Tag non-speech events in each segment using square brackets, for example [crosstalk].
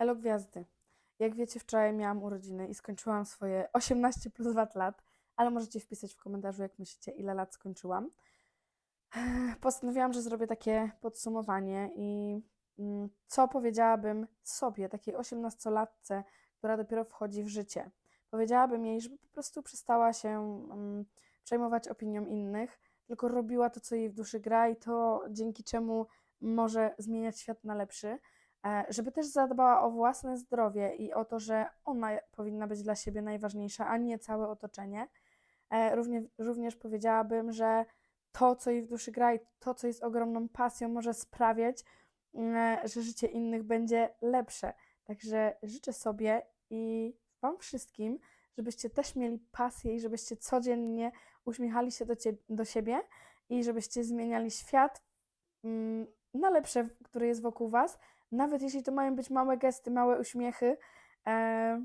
Elo Gwiazdy. Jak wiecie, wczoraj miałam urodziny i skończyłam swoje 18 plus lat lat, ale możecie wpisać w komentarzu, jak myślicie, ile lat skończyłam. [sighs] Postanowiłam, że zrobię takie podsumowanie i mm, co powiedziałabym sobie, takiej 18-latce, która dopiero wchodzi w życie. Powiedziałabym jej, żeby po prostu przestała się mm, przejmować opinią innych, tylko robiła to, co jej w duszy gra i to, dzięki czemu może zmieniać świat na lepszy żeby też zadbała o własne zdrowie i o to, że ona powinna być dla siebie najważniejsza, a nie całe otoczenie. E, Równie, również powiedziałabym, że to, co jej w duszy gra i to, co jest ogromną pasją, może sprawiać, mm, że życie innych będzie lepsze. Także życzę sobie i Wam wszystkim, żebyście też mieli pasję i żebyście codziennie uśmiechali się do, cie, do siebie i żebyście zmieniali świat mm, na lepsze, który jest wokół Was, nawet jeśli to mają być małe gesty, małe uśmiechy e,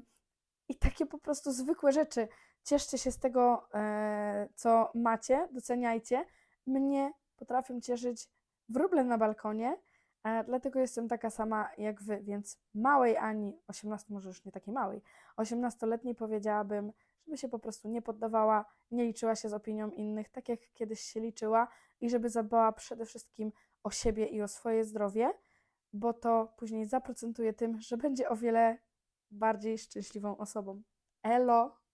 i takie po prostu zwykłe rzeczy. Cieszcie się z tego, e, co macie, doceniajcie. Mnie potrafią cieszyć wróble na balkonie, e, dlatego jestem taka sama jak Wy, więc małej Ani, 18 może już nie takiej małej, 18-letniej powiedziałabym, żeby się po prostu nie poddawała, nie liczyła się z opinią innych, tak jak kiedyś się liczyła i żeby zadbała przede wszystkim o siebie i o swoje zdrowie, bo to później zaprocentuje tym, że będzie o wiele bardziej szczęśliwą osobą. Elo!